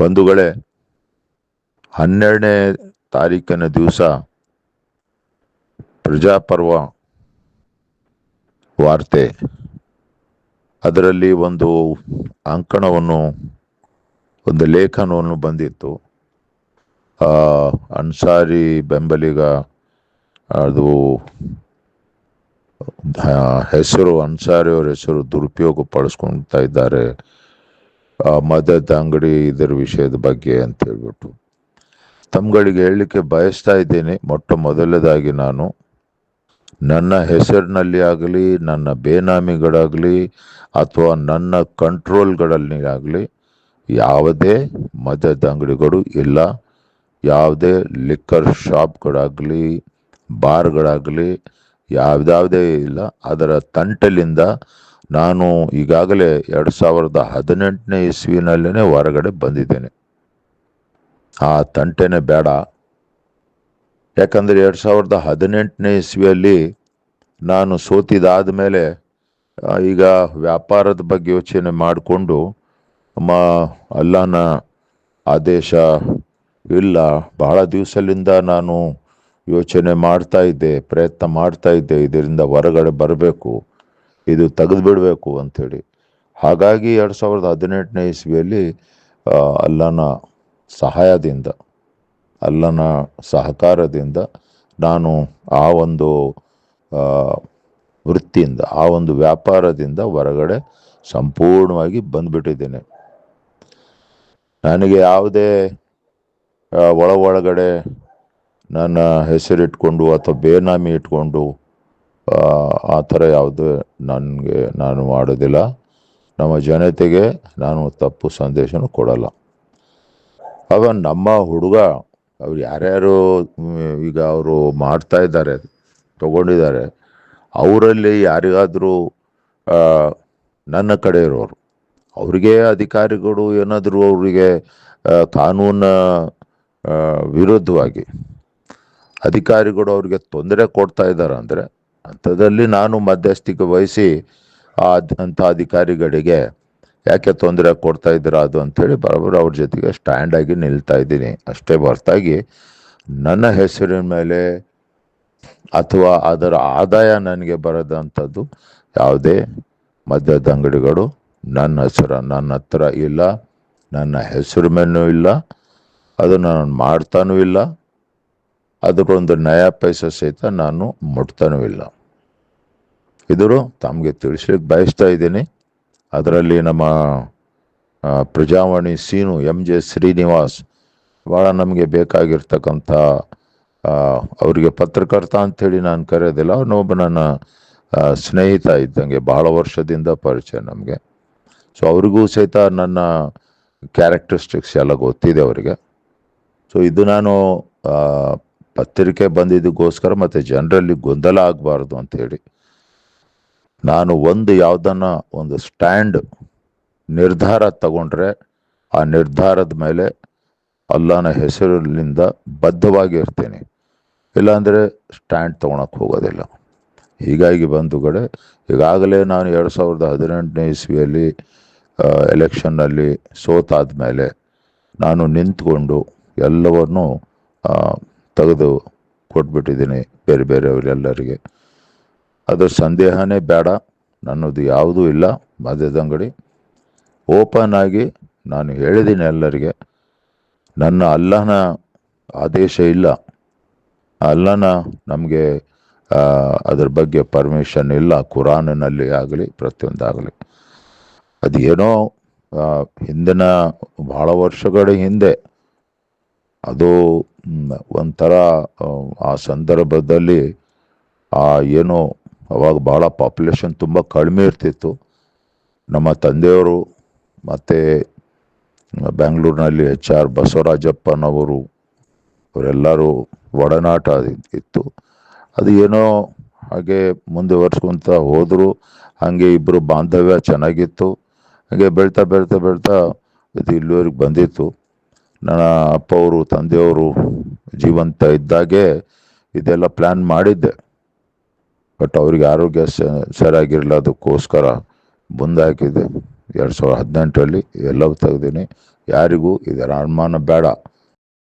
ಬಂಧುಗಳೇ, ಹನ್ನೆರಡನೇ ತಾರೀಕಿನ ದಿವಸ ಪ್ರಜಾಪರ್ವ ವಾರ್ತೆ. ಅದರಲ್ಲಿ ಒಂದು ಅಂಕಣವನ್ನು, ಒಂದು ಲೇಖನವನ್ನು ಬಂದಿತ್ತು. ಅನ್ಸಾರಿ ಬೆಂಬಲಿಗ, ಅದು ಹೆಸರು ಅನ್ಸಾರಿ ಅವ್ರ ಹೆಸರು ದುರುಪಯೋಗ ಪಡಿಸ್ಕೊಳ್ತಾ ಇದ್ದಾರೆ. ಮದದ ಅಂಗಡಿ ಇದರ ವಿಷಯದ ಬಗ್ಗೆ ಅಂತ ಹೇಳ್ಬಿಟ್ಟು. ತಮ್ಗಳಿಗೆ ಹೇಳಲಿಕ್ಕೆ ಬಯಸ್ತಾ ಇದ್ದೇನೆ. ಮೊಟ್ಟ ಮೊದಲದಾಗಿ ನಾನು, ನನ್ನ ಹೆಸರಿನಲ್ಲಿ ಆಗಲಿ, ನನ್ನ ಬೇನಾಮಿಗಳಾಗಲಿ, ಅಥವಾ ನನ್ನ ಕಂಟ್ರೋಲ್ಗಳಲ್ಲಿ ಆಗಲಿ, ಯಾವುದೇ ಮದದ ಅಂಗಡಿಗಳು ಇಲ್ಲ. ಯಾವುದೇ ಲಿಕ್ಕರ್ ಶಾಪ್ಗಳಾಗಲಿ, ಬಾರ್ಗಳಾಗಲಿ ಯಾವುದ್ಯಾವುದೇ ಇಲ್ಲ. ಅದರ ತಂಟಲಿಂದ ನಾನು ಈಗಾಗಲೇ ಎರಡು ಸಾವಿರದ ಹದಿನೆಂಟನೇ ಇಸ್ವಿನಲ್ಲೇ ಹೊರಗಡೆ ಬಂದಿದ್ದೇನೆ. ಆ ತಂಟೆನೇ ಬೇಡ. ಯಾಕಂದರೆ ಎರಡು ಸಾವಿರದ ಹದಿನೆಂಟನೇ ಇಸ್ವಿಯಲ್ಲಿ ನಾನು ಸೋತಿದಾದ ಮೇಲೆ ಈಗ ವ್ಯಾಪಾರದ ಬಗ್ಗೆ ಯೋಚನೆ ಮಾಡಿಕೊಂಡು ಮ ಅಲ್ಲನ ಆದೇಶ ಇಲ್ಲ. ಬಹಳ ದಿವಸಲಿಂದ ನಾನು ಯೋಚನೆ ಮಾಡ್ತಾ ಇದ್ದೆ, ಪ್ರಯತ್ನ ಮಾಡ್ತಾ ಇದ್ದೆ, ಇದರಿಂದ ಹೊರಗಡೆ ಬರಬೇಕು. ಇದು ತೆಗೆದುಬಿಡಬೇಕು ಅಂಥೇಳಿ. ಹಾಗಾಗಿ ಎರಡು ಸಾವಿರದ ಹದಿನೆಂಟನೇ ಇಸ್ವಿಯಲ್ಲಿ ಅಲ್ಲನ ಸಹಾಯದಿಂದ, ಅಲ್ಲನ ಸಹಕಾರದಿಂದ ನಾನು ಆ ಒಂದು ವೃತ್ತಿಯಿಂದ, ಆ ಒಂದು ವ್ಯಾಪಾರದಿಂದ ಹೊರಗಡೆ ಸಂಪೂರ್ಣವಾಗಿ ಬಂದ್ಬಿಟ್ಟಿದ್ದೇನೆ. ನನಗೆ ಯಾವುದೇ ಒಳ ಒಳಗಡೆ ನನ್ನ ಹೆಸರಿಟ್ಕೊಂಡು ಅಥವಾ ಬೇನಾಮಿ ಇಟ್ಕೊಂಡು ಆ, ಥರ ಯಾವುದು ನನಗೆ ನಾನು ಮಾಡೋದಿಲ್ಲ ನಮ್ಮ ಜನತೆಗೆ ನಾನು ತಪ್ಪು ಸಂದೇಶನೂ ಕೊಡಲ್ಲ. ಆಗ ನಮ್ಮ ಹುಡುಗ ಅವ್ರು ಯಾರ್ಯಾರು ಈಗ ಅವರು ಮಾಡ್ತಾ ಇದ್ದಾರೆ ತಗೊಂಡಿದ್ದಾರೆ ಅವರಲ್ಲಿ ಯಾರಿಗಾದರೂ ನನ್ನ ಕಡೆ ಇರೋರು ಅವ್ರಿಗೆ ಅಧಿಕಾರಿಗಳು ಏನಾದರೂ ಅವರಿಗೆ ಕಾನೂನ ವಿರುದ್ಧವಾಗಿ ಅಧಿಕಾರಿಗಳು ಅವ್ರಿಗೆ ತೊಂದರೆ ಕೊಡ್ತಾ ಇದ್ದಾರೆ ಅಂದರೆ ಅಂಥದ್ದಲ್ಲಿ ನಾನು ಮಧ್ಯಸ್ಥಿಕೆ ವಹಿಸಿ ಆ ಅಂಥ ಅಧಿಕಾರಿಗಳಿಗೆ ಯಾಕೆ ತೊಂದರೆ ಕೊಡ್ತಾ ಇದ್ದೀರಾ ಅದು ಅಂಥೇಳಿ ಬರೋಬ್ಬರ ಅವ್ರ ಜೊತೆಗೆ ಸ್ಟ್ಯಾಂಡ್ ಆಗಿ ನಿಲ್ತಾ ಇದ್ದೀನಿ. ಅಷ್ಟೇ ಹೊರತಾಗಿ ನನ್ನ ಹೆಸರಿನ ಮೇಲೆ ಅಥವಾ ಅದರ ಆದಾಯ ನನಗೆ ಬರದಂಥದ್ದು ಯಾವುದೇ ಮದ್ಯದ ಅಂಗಡಿಗಳು ನನ್ನ ಹೆಸರ ನನ್ನ ಹತ್ರ ಇಲ್ಲ, ನನ್ನ ಹೆಸರು ಮೇಲೂ ಇಲ್ಲ ಅದನ್ನು ನಾನು ಮಾಡ್ತಾನೂ ಇಲ್ಲ, ಅದಕ್ಕೊಂದು ನಯ ಪೈಸ ಸಹಿತ ನಾನು ಮುಟ್ತಾನೂ ಇಲ್ಲ. ಇದರು ತಮಗೆ ತಿಳಿಸ್ಲಿಕ್ಕೆ ಬಯಸ್ತಾ ಇದ್ದೀನಿ. ಅದರಲ್ಲಿ ನಮ್ಮ ಪ್ರಜಾವಾಣಿ ಸೀನು ಎಂ ಜೆ ಶ್ರೀನಿವಾಸ್ ಭಾಳ ನಮಗೆ ಬೇಕಾಗಿರ್ತಕ್ಕಂಥ ಅವರಿಗೆ ಪತ್ರಕರ್ತ ಅಂಥೇಳಿ ನಾನು ಕರೆಯೋದಿಲ್ಲ. ಅವನೊಬ್ಬ ನನ್ನ ಸ್ನೇಹಿತ ಇದ್ದಂಗೆ ಬಹಳ ವರ್ಷದಿಂದ ಪರಿಚಯ ನಮಗೆ. ಸೊ ಅವ್ರಿಗೂ ಸಹಿತ ನನ್ನ ಕ್ಯಾರೆಕ್ಟರಿಸ್ಟಿಕ್ಸ್ ಎಲ್ಲ ಗೊತ್ತಿದೆ ಅವರಿಗೆ. ಸೊ ಇದು ನಾನು ಪತ್ರಿಕೆ ಬಂದಿದ್ದಕ್ಕೋಸ್ಕರ ಮತ್ತು ಜನರಲ್ಲಿ ಗೊಂದಲ ಆಗಬಾರ್ದು ಅಂತೇಳಿ ನಾನು ಒಂದು ಯಾವುದನ್ನ ಒಂದು ಸ್ಟ್ಯಾಂಡ್ ನಿರ್ಧಾರ ತಗೊಂಡ್ರೆ ಆ ನಿರ್ಧಾರದ ಮೇಲೆ ಅಲ್ಲನ ಹೆಸರಿನಿಂದ ಬದ್ಧವಾಗಿ ಇರ್ತೇನೆ. ಇಲ್ಲಾಂದರೆ ಸ್ಟ್ಯಾಂಡ್ ತೊಗೊಳಕ್ಕೆ ಹೋಗೋದಿಲ್ಲ. ಹೀಗಾಗಿ ಬಂಧುಗಳೇ, ಈಗಾಗಲೇ ನಾನು ಎರಡು ಸಾವಿರದ ಹದಿನೆಂಟನೇ ಇಸ್ವಿಯಲ್ಲಿ ಎಲೆಕ್ಷನ್ನಲ್ಲಿ ಸೋತಾದ ಮೇಲೆ ನಾನು ನಿಂತ್ಕೊಂಡು ಎಲ್ಲವನ್ನು ತೆಗೆದು ಕೊಟ್ಬಿಟ್ಟಿದ್ದೀನಿ ಬೇರೆ ಬೇರೆಯವರೆಲ್ಲರಿಗೆ. ಅದ್ರ ಸಂದೇಹನೇ ಬೇಡ, ನನ್ನದು ಯಾವುದೂ ಇಲ್ಲ ಮದ್ಯದ ಅಂಗಡಿ ಓಪನ್ ಆಗಿ ನಾನು ಹೇಳಿದ್ದೀನಿ ಎಲ್ಲರಿಗೆ, ನನ್ನ ಅಲ್ಲನ ಆದೇಶ ಇಲ್ಲ. ಅಲ್ಲನ ನಮಗೆ ಅದ್ರ ಬಗ್ಗೆ ಪರ್ಮಿಷನ್ ಇಲ್ಲ ಕುರಾನಿನಲ್ಲಿ ಆಗಲಿ ಪ್ರತಿಯೊಂದಾಗಲಿ ಅದು ಏನೋ ಹಿಂದಿನ ಭಾಳ ವರ್ಷಗಳ ಹಿಂದೆ, ಅದು ಒಂಥರ ಆ ಸಂದರ್ಭದಲ್ಲಿ, ಆ, ಏನೋ ಅವಾಗ ಭಾಳ ಪಾಪ್ಯುಲೇಷನ್ ತುಂಬ ಕಡಿಮೆ ಇರ್ತಿತ್ತು. ನಮ್ಮ ತಂದೆಯವರು ಮತ್ತು ಬೆಂಗಳೂರಿನಲ್ಲಿ ಎಚ್ ಆರ್ ಬಸವರಾಜಪ್ಪನವರು, ಅವರೆಲ್ಲರೂ ಒಡನಾಟ ಇತ್ತು. ಅದು ಏನೋ ಹಾಗೆ ಮುಂದುವರ್ಸ್ಕೊಂತ ಹೋದರು. ಹಾಗೆ ಇಬ್ಬರು ಬಾಂಧವ್ಯ ಚೆನ್ನಾಗಿತ್ತು. ಹಾಗೆ ಬೆಳ್ತಾ ಬೆಳ್ತಾ ಬೆಳ್ತಾ ಇದು ಇಲ್ಲಿವರೆಗೆ ಬಂದಿತ್ತು. ನನ್ನ ಅಪ್ಪ ಅವರು ತಂದೆಯವರು ಜೀವಂತ ಇದ್ದಾಗೆ ಇದೆಲ್ಲ ಪ್ಲ್ಯಾನ್ ಮಾಡಿದ್ದೆ. ಬಟ್ ಅವ್ರಿಗೆ ಆರೋಗ್ಯ ಸರಿಯಾಗಿರಲ್ಲ ಅದಕ್ಕೋಸ್ಕರ ಮುಂದಾಕಿದೆ ಎರಡು ಸಾವಿರದ ಹದಿನೆಂಟರಲ್ಲಿ ಎಲ್ಲವೂ ತೆಗ್ದೀನಿ ಯಾರಿಗೂ ಇದರ ಅನುಮಾನ ಬೇಡ.